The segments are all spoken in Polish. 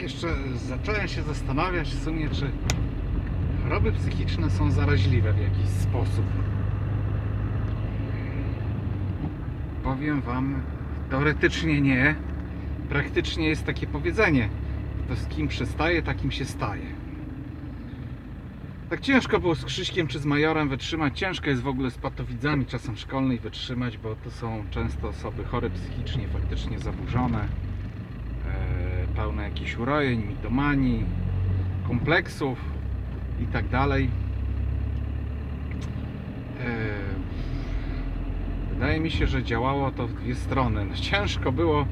tak jeszcze zacząłem się zastanawiać w sumie, czy choroby psychiczne są zaraźliwe w jakiś sposób. Powiem Wam, teoretycznie nie. Praktycznie jest takie powiedzenie: to z kim przestaje, takim się staje. Tak ciężko było z Krzyśkiem czy z Majorem wytrzymać. Ciężko jest w ogóle z patowidzami czasem szkolnej wytrzymać, bo to są często osoby chore psychicznie, faktycznie zaburzone, jakichś urojeń, mitomanii, kompleksów i tak dalej. E, Wydaje mi się, że działało to w dwie strony. No, ciężko było,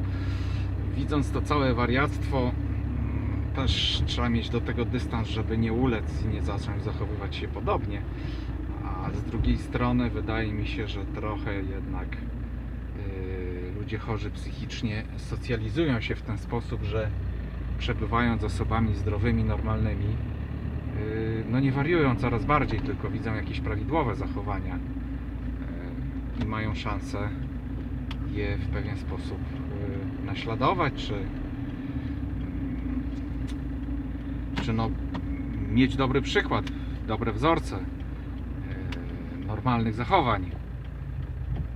widząc to całe wariactwo, mm, też trzeba mieć do tego dystans, żeby nie ulec i nie zacząć zachowywać się podobnie. A z drugiej strony wydaje mi się, że trochę jednak yy, ludzie chorzy psychicznie socjalizują się w ten sposób, że przebywając z osobami zdrowymi, normalnymi, yy, no nie wariują coraz bardziej, tylko widzą jakieś prawidłowe zachowania yy, i mają szansę je w pewien sposób yy, naśladować, czy czy no, mieć dobry przykład, dobre wzorce normalnych zachowań,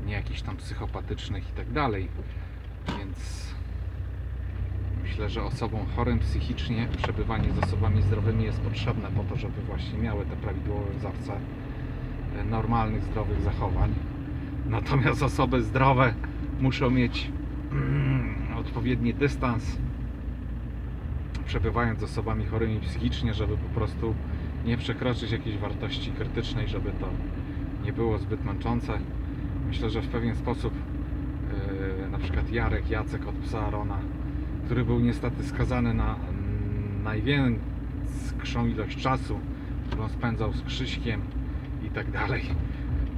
nie jakichś tam psychopatycznych i tak dalej. Więc myślę, że osobom chorym psychicznie przebywanie z osobami zdrowymi jest potrzebne po to, żeby właśnie miały te prawidłowe wzorce e, normalnych, zdrowych zachowań. Natomiast osoby zdrowe muszą mieć odpowiedni dystans przebywając z osobami chorymi psychicznie, żeby po prostu nie przekroczyć jakiejś wartości krytycznej, żeby to nie było zbyt męczące. Myślę, że w pewien sposób yy, na przykład Jarek, Jacek od psa Arona, który był niestety skazany na mm, największą ilość czasu, którą spędzał z Krzyśkiem i tak dalej,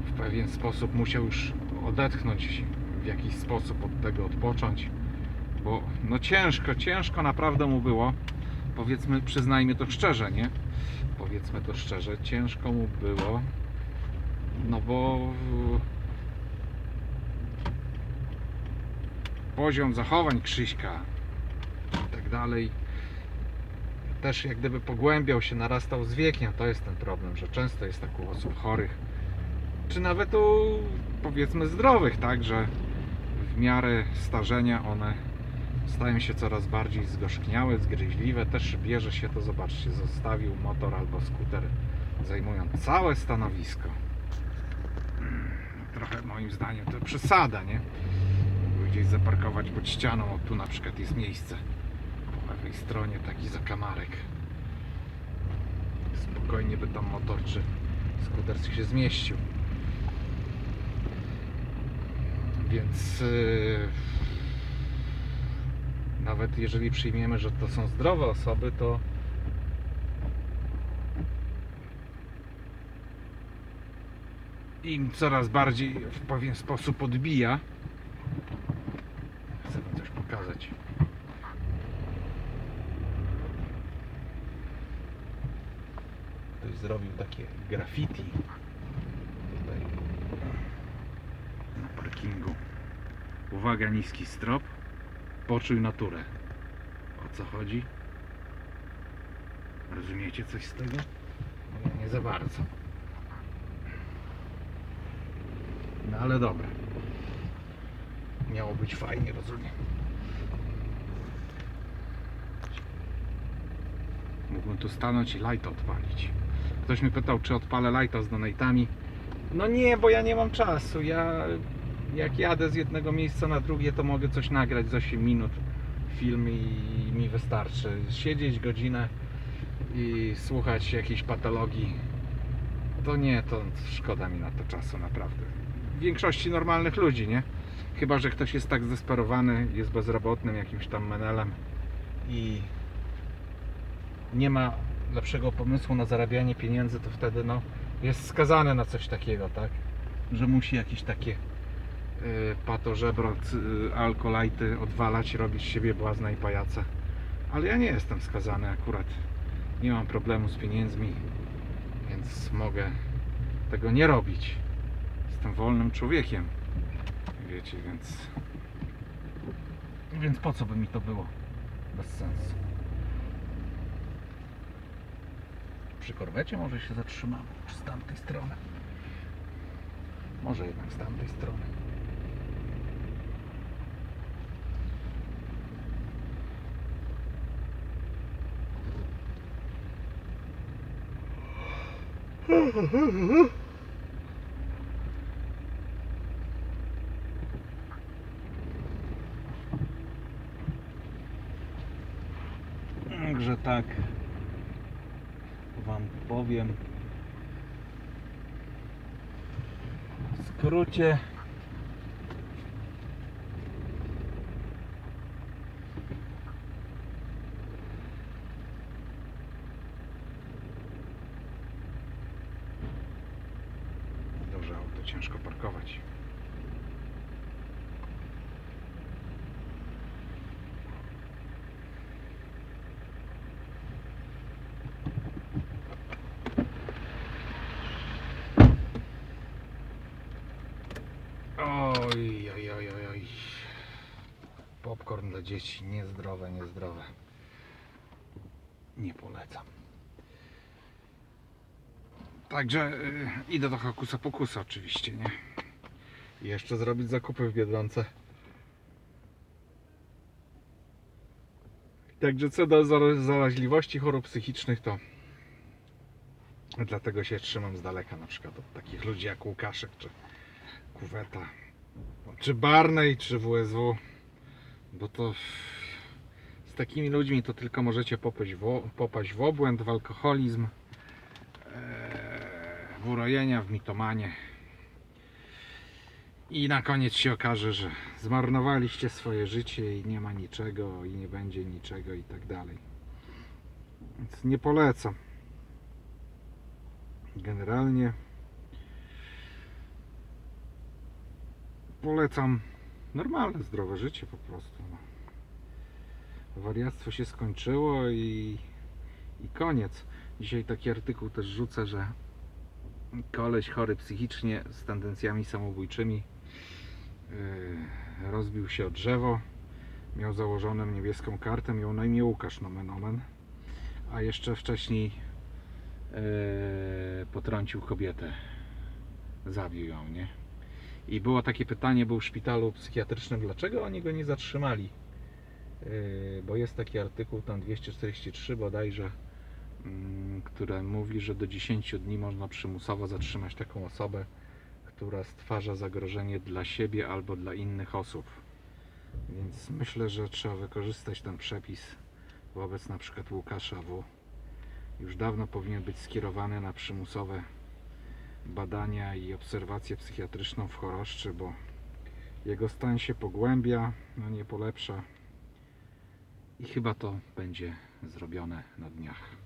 w pewien sposób musiał już odetchnąć w jakiś sposób od tego odpocząć bo no ciężko, ciężko naprawdę mu było. Powiedzmy, przyznajmy to szczerze, nie? Powiedzmy to szczerze, ciężko mu było. No bo poziom zachowań Krzyśka dalej też jak gdyby pogłębiał się, narastał z wiekiem. To jest ten problem, że często jest tak u osób chorych, czy nawet u powiedzmy zdrowych, tak, że w miarę starzenia one stają się coraz bardziej zgorzkniałe, zgryźliwe. Też bierze się to, zobaczcie, zostawił motor albo skuter, zajmując całe stanowisko. Trochę moim zdaniem to przesada, nie? Gdzieś zaparkować pod ścianą, o tu na przykład jest miejsce. Lewej stronie taki zakamarek. Spokojnie by tam motor czy skuter się zmieścił. Więc yy, nawet jeżeli przyjmiemy, że to są zdrowe osoby, to im coraz bardziej w pewien sposób odbija. Chcę wam coś pokazać. Ktoś zrobił takie graffiti tutaj na parkingu. Uwaga, niski strop. Poczuj naturę. O co chodzi? Rozumiecie coś z tego? No ja nie za bardzo. No ale dobra. Miało być fajnie, rozumiem. Mógłbym tu stanąć i light odpalić. Ktoś mnie pytał, czy odpalę lighta z donatami. No nie, bo ja nie mam czasu. Ja jak jadę z jednego miejsca na drugie, to mogę coś nagrać z 8 minut film i mi wystarczy. Siedzieć godzinę i słuchać jakiejś patologii. To nie, to szkoda mi na to czasu naprawdę. W większości normalnych ludzi, nie? Chyba, że ktoś jest tak zdesperowany, jest bezrobotnym jakimś tam menelem i nie ma lepszego pomysłu na zarabianie pieniędzy, to wtedy no, jest skazany na coś takiego, tak? Że musi jakieś takie y, pato, żebro, y, alkolajty odwalać, robić z siebie błazna i pajaca. Ale ja nie jestem skazany akurat. Nie mam problemu z pieniędzmi, więc mogę tego nie robić. Jestem wolnym człowiekiem. Wiecie, więc. Więc po co by mi to było? Bez sensu. Przy korwecie może się zatrzymamy, czy z tamtej strony. Może jednak z tamtej strony. Także tak Wam powiem w skrócie Dobrze, auto ciężko parkować. Dla dzieci, niezdrowe, niezdrowe. Nie polecam. Także y, idę do Hokusa Pokusa oczywiście, nie? I jeszcze zrobić zakupy w Biedronce. Także co do zara- zaraźliwości chorób psychicznych, to dlatego się trzymam z daleka na przykład od takich ludzi jak Łukaszek czy Kuweta, czy Barney, czy WSW, bo to z takimi ludźmi to tylko możecie popaść w, popaść w obłęd, w alkoholizm, e, w urojenia, w mitomanie. I na koniec się okaże, że zmarnowaliście swoje życie i nie ma niczego, i nie będzie niczego i tak dalej. Więc nie polecam. Generalnie polecam normalne, zdrowe życie po prostu. No. Wariactwo się skończyło i, i koniec. Dzisiaj taki artykuł też rzucę, że koleś chory psychicznie z tendencjami samobójczymi yy, rozbił się o drzewo, miał założoną niebieską kartę, miał na imię Łukasz nomen omen, a jeszcze wcześniej yy, potrącił kobietę, zabił ją, nie? I było takie pytanie, był w szpitalu psychiatrycznym, dlaczego oni go nie zatrzymali? Yy, bo jest taki artykuł, tam 243 bodajże, mm, które mówi, że do 10 dni można przymusowo zatrzymać taką osobę, która stwarza zagrożenie dla siebie albo dla innych osób. Więc myślę, że trzeba wykorzystać ten przepis wobec na przykład Łukasza W. Już dawno powinien być skierowany na przymusowe badania i obserwację psychiatryczną w choroszczy, bo jego stan się pogłębia, no nie polepsza i chyba to będzie zrobione na dniach.